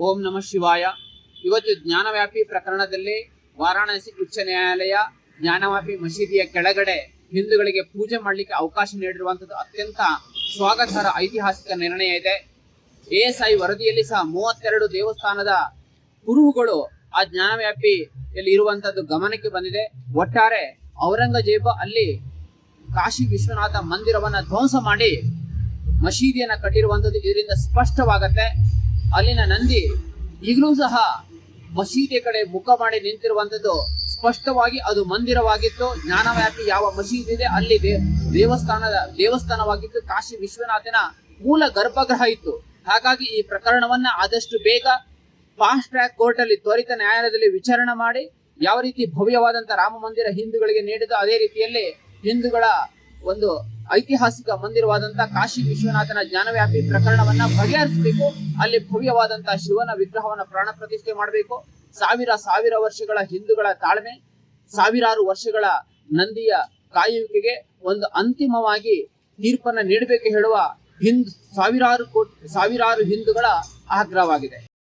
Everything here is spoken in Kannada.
ಓಂ ನಮಃ ಶಿವಾಯ. ಇವತ್ತು ಜ್ಞಾನವ್ಯಾಪಿ ಪ್ರಕರಣದಲ್ಲಿ ವಾರಾಣಸಿ ಉಚ್ಚ ನ್ಯಾಯಾಲಯ ಜ್ಞಾನವ್ಯಾಪಿ ಮಸೀದಿಯ ಕೆಳಗಡೆ ಹಿಂದೂಗಳಿಗೆ ಪೂಜೆ ಮಾಡಲಿಕ್ಕೆ ಅವಕಾಶ ನೀಡಿರುವಂತದ್ದು ಅತ್ಯಂತ ಸ್ವಾಗತಾರ್ಹ ಐತಿಹಾಸಿಕ ನಿರ್ಣಯ ಇದೆ. ಎಎಸ್ಐ ವರದಿಯಲ್ಲಿ ಸಹ ಮೂವತ್ತೆರಡು ದೇವಸ್ಥಾನದ ಕುರುಹುಗಳು ಆ ಜ್ಞಾನವ್ಯಾಪಿಯಲ್ಲಿ ಇರುವಂತದ್ದು ಗಮನಕ್ಕೆ ಬಂದಿದೆ. ಒಟ್ಟಾರೆ ಔರಂಗಜೇಬ ಅಲ್ಲಿ ಕಾಶಿ ವಿಶ್ವನಾಥ ಮಂದಿರವನ್ನ ಧ್ವಂಸ ಮಾಡಿ ಮಸೀದಿಯನ್ನ ಕಟ್ಟಿರುವಂತದ್ದು ಇದರಿಂದ ಸ್ಪಷ್ಟವಾಗತ್ತೆ. ಅಲ್ಲಿನ ನಂದಿ ಈಗಲೂ ಸಹ ಮಸೀದಿ ಕಡೆ ಮುಖ ಮಾಡಿ ನಿಂತಿರುವಂತದ್ದು ಸ್ಪಷ್ಟವಾಗಿ ಅದು ಮಂದಿರವಾಗಿತ್ತು. ಜ್ಞಾನವ್ಯಾಪಿ ಯಾವ ಮಸೀದಿ ಇದೆ? ಅಲ್ಲಿ ದೇವಸ್ಥಾನದ ದೇವಸ್ಥಾನವಾಗಿತ್ತು. ಕಾಶಿ ವಿಶ್ವನಾಥನ ಮೂಲ ಗರ್ಭಗೃಹ ಇತ್ತು. ಹಾಗಾಗಿ ಈ ಪ್ರಕರಣವನ್ನ ಆದಷ್ಟು ಬೇಗ ಫಾಸ್ಟ್ ಟ್ರ್ಯಾಕ್ ಕೋರ್ಟ್ ಅಲ್ಲಿ ತ್ವರಿತ ನ್ಯಾಯಾಲಯದಲ್ಲಿ ವಿಚಾರಣೆ ಮಾಡಿ, ಯಾವ ರೀತಿ ಭವ್ಯವಾದಂತಹ ರಾಮ ಮಂದಿರ ಹಿಂದೂಗಳಿಗೆ ನೀಡಿದ ಅದೇ ರೀತಿಯಲ್ಲಿ ಹಿಂದೂಗಳ ಒಂದು ಐತಿಹಾಸಿಕ ಮಂದಿರವಾದಂತಹ ಕಾಶಿ ವಿಶ್ವನಾಥನ ಜ್ಞಾನವ್ಯಾಪಿ ಪ್ರಕರಣವನ್ನ ಬಗೆಹರಿಸಬೇಕು. ಅಲ್ಲಿ ಭವ್ಯವಾದಂತಹ ಶಿವನ ವಿಗ್ರಹವನ್ನ ಪ್ರಾಣ ಪ್ರತಿಷ್ಠೆ ಮಾಡಬೇಕು. ಸಾವಿರ ಸಾವಿರ ವರ್ಷಗಳ ಹಿಂದೂಗಳ ತಾಳ್ಮೆ, ಸಾವಿರಾರು ವರ್ಷಗಳ ನಂದಿಯ ಕಾಯುವಿಕೆಗೆ ಒಂದು ಅಂತಿಮವಾಗಿ ತೀರ್ಪನ್ನ ನೀಡಬೇಕು ಹೇಳುವ ಹಿಂದ್ ಸಾವಿರಾರು ಕೋಟಿ, ಸಾವಿರಾರು ಹಿಂದೂಗಳ ಆಗ್ರಹವಾಗಿದೆ.